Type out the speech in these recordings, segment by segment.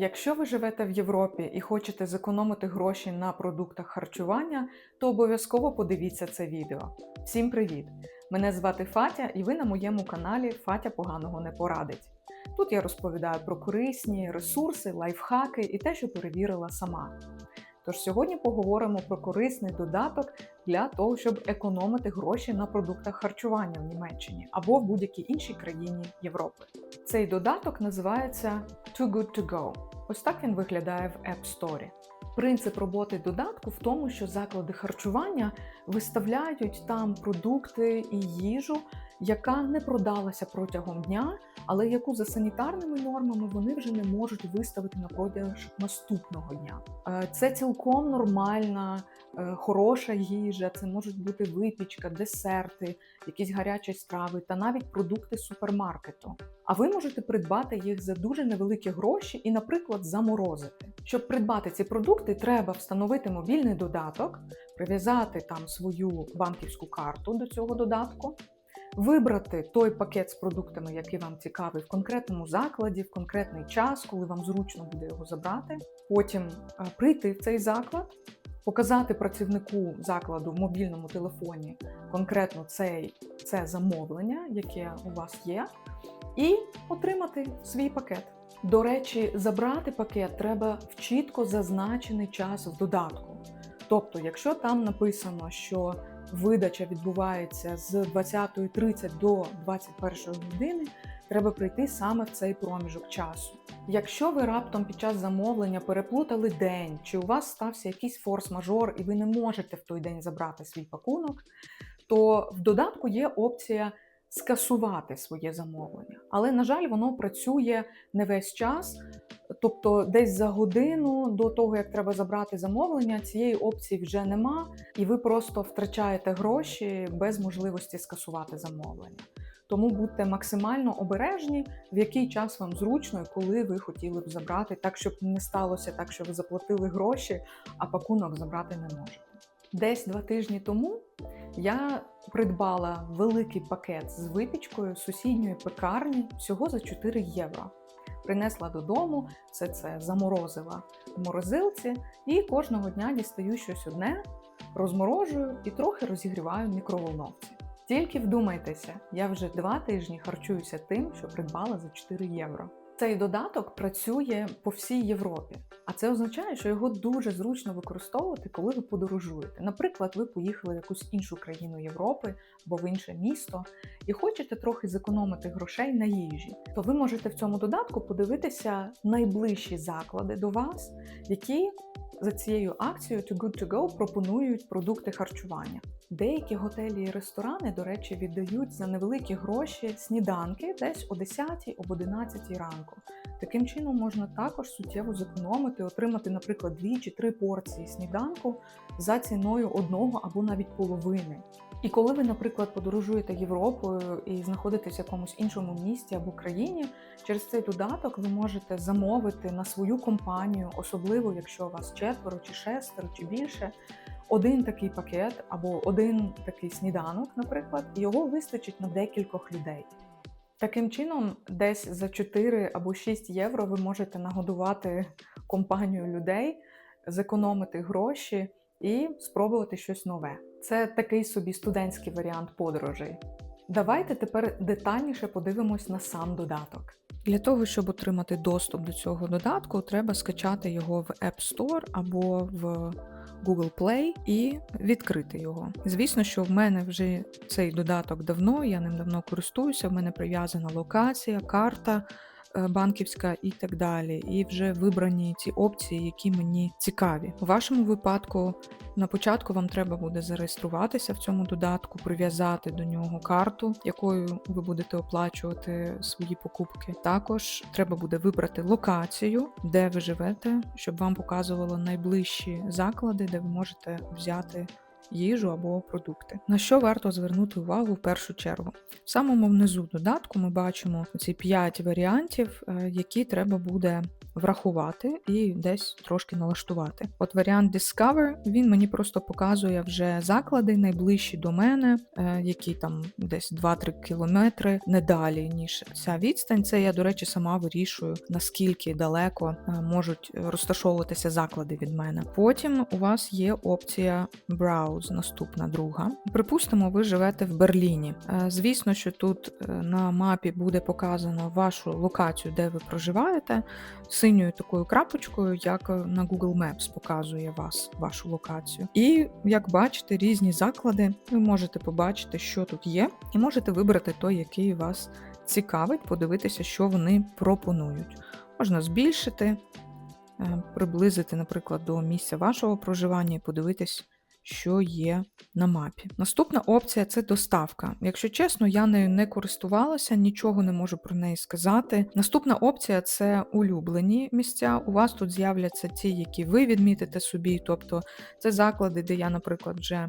Якщо ви живете в Європі і хочете зекономити гроші на продуктах харчування, то обов'язково подивіться це відео. Всім привіт! Мене звати Фатя, і ви на моєму каналі Фатя поганого не порадить. Тут я розповідаю про корисні ресурси, лайфхаки і те, що перевірила сама. Тож сьогодні поговоримо про корисний додаток для того, щоб економити гроші на продуктах харчування в Німеччині або в будь-якій іншій країні Європи. Цей додаток називається Too Good To Go. Ось так він виглядає в App Store. Принцип роботи додатку в тому, що заклади харчування виставляють там продукти і їжу, яка не продалася протягом дня, але яку за санітарними нормами вони вже не можуть виставити на продаж наступного дня. Е, Це цілком нормальна, е, хороша їжа. Це можуть бути випічка, десерти, якісь гарячі страви та навіть продукти супермаркету. А ви можете придбати їх за дуже невеликі гроші і, наприклад, заморозити. Щоб придбати ці продукти, треба встановити мобільний додаток, прив'язати там свою банківську карту до цього додатку. Вибрати той пакет з продуктами, який вам цікавий в конкретному закладі, в конкретний час, коли вам зручно буде його забрати. Потім е, прийти в цей заклад, показати працівнику закладу в мобільному телефоні конкретно цей, це замовлення, яке у вас є, і отримати свій пакет. До речі, забрати пакет треба в чітко зазначений час в додатку. Тобто, якщо там написано, що видача відбувається з 20.30 до 21 години, треба прийти саме в цей проміжок часу. Якщо ви раптом під час замовлення переплутали день, чи у вас стався якийсь форс-мажор, і ви не можете в той день забрати свій пакунок, то в додатку є опція скасувати своє замовлення. Але, на жаль, воно працює не весь час. Тобто, десь за годину до того, як треба забрати замовлення, цієї опції вже нема, і ви просто втрачаєте гроші без можливості скасувати замовлення. Тому будьте максимально обережні, в який час вам зручно і коли ви хотіли б забрати, так щоб не сталося так, що ви заплатили гроші, а пакунок забрати не можете. Десь два тижні тому я придбала великий пакет з випічкою сусідньої пекарні всього за 4 євро. Принесла додому, все це заморозила в морозилці і кожного дня дістаю щось одне, розморожую і трохи розігріваю в мікроволновці. Тільки вдумайтеся, я вже два тижні харчуюся тим, що придбала за 4 євро. Цей додаток працює по всій Європі, а це означає, що його дуже зручно використовувати, коли ви подорожуєте. Наприклад, ви поїхали в якусь іншу країну Європи або в інше місто і хочете трохи зекономити грошей на їжі, то ви можете в цьому додатку подивитися найближчі заклади до вас, які за цією акцією Too Good To Go пропонують продукти харчування. Деякі готелі і ресторани, до речі, віддають за невеликі гроші сніданки десь о 10 об 11 ранку. Таким чином можна також суттєво зекономити, отримати, наприклад, дві чи три порції сніданку за ціною одного або навіть половини. І коли ви, наприклад, подорожуєте Європою і знаходитесь в якомусь іншому місті або країні, через цей додаток ви можете замовити на свою компанію, особливо якщо у вас четверо чи шестеро чи більше, один такий пакет або один такий сніданок, наприклад, його вистачить на декількох людей. Таким чином, десь за 4 або 6 євро ви можете нагодувати компанію людей, зекономити гроші і спробувати щось нове. Це такий собі студентський варіант подорожей. Давайте тепер детальніше подивимось на сам додаток. Для того, щоб отримати доступ до цього додатку, треба скачати його в App Store або в Google Play і відкрити його. Звісно, що в мене вже цей додаток давно, я ним давно користуюся, в мене прив'язана локація, карта банківська і так далі. І вже вибрані ці опції, які мені цікаві. У вашому випадку на початку вам треба буде зареєструватися в цьому додатку, прив'язати до нього карту, якою ви будете оплачувати свої покупки. Також треба буде вибрати локацію, де ви живете, щоб вам показувало найближчі заклади, де ви можете взяти. Їжу або продукти. На що варто звернути увагу в першу чергу? В самому внизу додатку ми бачимо ці 5 варіантів, е, які треба буде врахувати і десь трошки налаштувати. От варіант Discover він мені просто показує вже заклади найближчі до мене, е, які там десь 2-3 кілометри не далі, ніж ця відстань. Це я, до речі, сама вирішую, наскільки далеко е, можуть розташовуватися заклади від мене. Потім у вас є опція Browse, наступна друга. Припустимо, ви живете в Берліні. Е, Звісно, що тут на мапі буде показано вашу локацію, де ви проживаєте, синьою такою крапочкою, як на Google Maps показує вас, вашу локацію. І як бачите, різні заклади, ви можете побачити, що тут є, і можете вибрати той, який вас цікавить, подивитися, що вони пропонують. Можна збільшити, е, приблизити, наприклад, до місця вашого проживання і подивитись, що є на мапі. Наступна опція це доставка. Якщо чесно, я нею не користувалася, нічого не можу про неї сказати. Наступна опція це улюблені місця. У вас тут з'являться ті, які ви відмітите собі, тобто це заклади, де я, наприклад, вже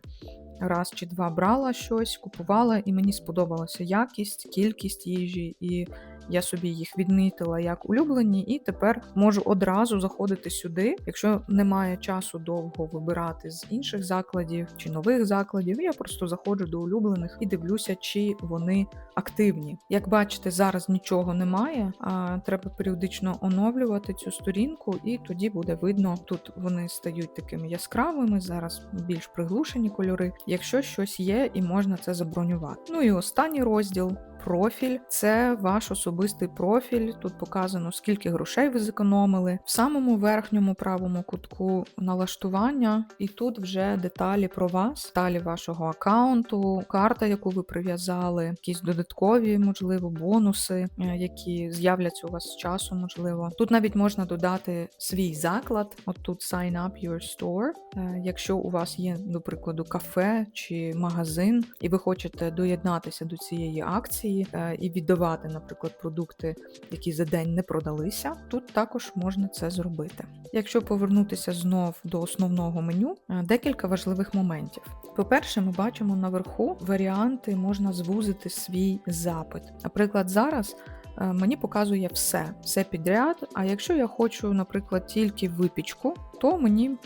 раз чи два брала щось, купувала, і мені сподобалася якість, кількість їжі, і я собі їх відмітила як улюблені, і тепер можу одразу заходити сюди. Якщо немає часу довго вибирати з інших закладів чи нових закладів, я просто заходжу до улюблених і дивлюся, чи вони активні. Як бачите, зараз нічого немає, а треба періодично оновлювати цю сторінку, і тоді буде видно, тут вони стають такими яскравими, зараз більш приглушені кольори. Якщо щось є, і можна це забронювати. Ну і останній розділ. Профіль це ваш особистий профіль. Тут показано, скільки грошей ви зекономили. В самому верхньому правому кутку налаштування, і тут вже деталі про вас, деталі вашого аккаунту, карта, яку ви прив'язали, якісь додаткові, можливо, бонуси, е, які з'являться у вас з часу, можливо. Тут навіть можна додати свій заклад. От тут sign up your store. Е, Якщо у вас є, до прикладу, кафе чи магазин, і ви хочете доєднатися до цієї акції е, і віддавати, наприклад, продукти, які за день не продалися, тут також можна це зробити. Якщо повернутися знов до основного меню, е, декілька важливих моментів. По-перше, ми бачимо наверху варіанти, можна звузити свій запит. Наприклад, зараз. е, Мені показує все, все підряд. А якщо я хочу, наприклад, тільки випічку, то мені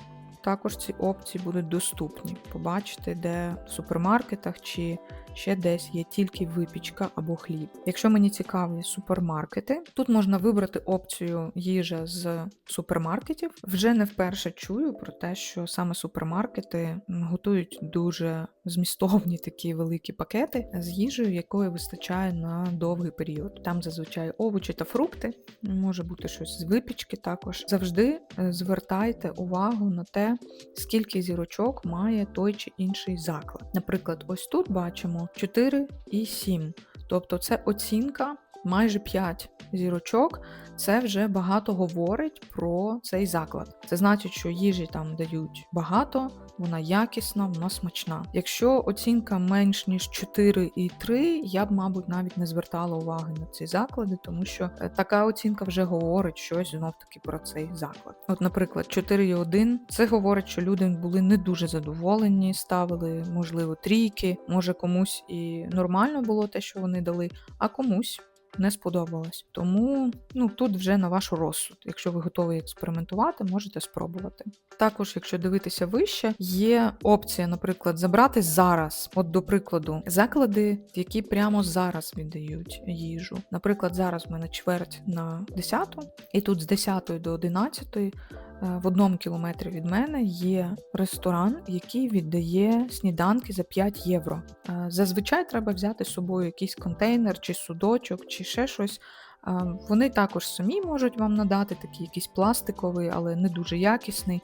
також ці опції будуть доступні. Побачити, де в супермаркетах чи ще десь є тільки випічка або хліб. Якщо мені цікаві супермаркети, тут можна вибрати опцію їжа з супермаркетів. Вже не вперше чую про те, що саме супермаркети готують дуже змістовні такі великі пакети з їжею, якої вистачає на довгий період. Там зазвичай овочі та фрукти, може бути щось з випічки також. Завжди е, звертайте увагу на те, скільки зірочок має той чи інший заклад. Наприклад, ось тут бачимо 4 і 7. Тобто це оцінка майже 5 зірочок. Це вже багато говорить про цей заклад. Це значить, що їжі там дають багато, вона якісна, вона смачна. Якщо оцінка менш ніж 4 і 3, я б, мабуть, навіть не звертала уваги на ці заклади, тому що е, така оцінка вже говорить щось знов таки про цей заклад. От, наприклад, 4,1 це говорить, що люди були не дуже задоволені, ставили, можливо, трійки, може комусь і нормально було те, що вони дали, а комусь. Не сподобалось. Тому ну тут вже на ваш розсуд. Якщо ви готові експериментувати, можете спробувати. Також, якщо дивитися вище, є опція, наприклад, забрати зараз. От, до прикладу, заклади, які прямо зараз віддають їжу. Наприклад, зараз в мене чверть на 10, і тут з 10 до 11 е, в одному кілометрі від мене є ресторан, який віддає сніданки за 5 євро. Е, Зазвичай треба взяти з собою якийсь контейнер, чи судочок, чи ще щось. Вони також самі можуть вам надати такий якийсь пластиковий, але не дуже якісний,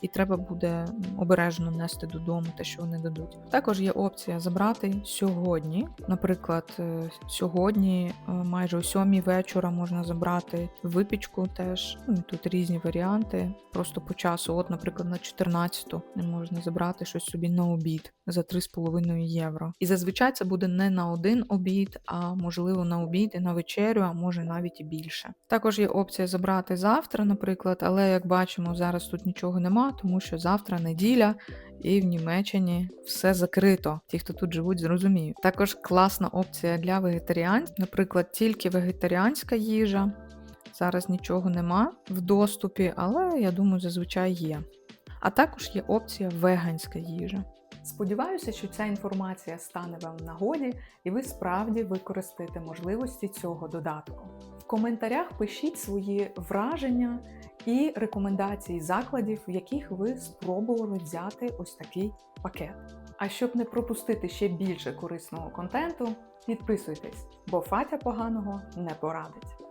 і треба буде обережно нести додому те, що вони дадуть. Також є опція забрати сьогодні. Наприклад, е, сьогодні, е, майже о 7 вечора, можна забрати випічку теж. Ну, тут різні варіанти, просто по часу. От, наприклад, на 14-ту можна забрати щось собі на обід за 3,5 євро. І зазвичай це буде не на один обід, а можливо на обід і на вечерю, а може навіть і більше. Також є опція забрати завтра, наприклад, але як бачимо, зараз тут нічого нема, тому що завтра неділя. І в Німеччині все закрито. Ті, хто тут живуть, зрозуміють. Також класна опція для вегетаріанців, наприклад, тільки вегетаріанська їжа. зараз нічого нема в доступі, але я думаю, зазвичай є. А також є опція веганська їжа. Сподіваюся, що ця інформація стане вам в нагоді і ви справді використаєте можливості цього додатку. В коментарях пишіть свої враження і рекомендації закладів, в яких ви спробували взяти ось такий пакет. А щоб не пропустити ще більше корисного контенту, підписуйтесь, бо Фатя поганого не порадить.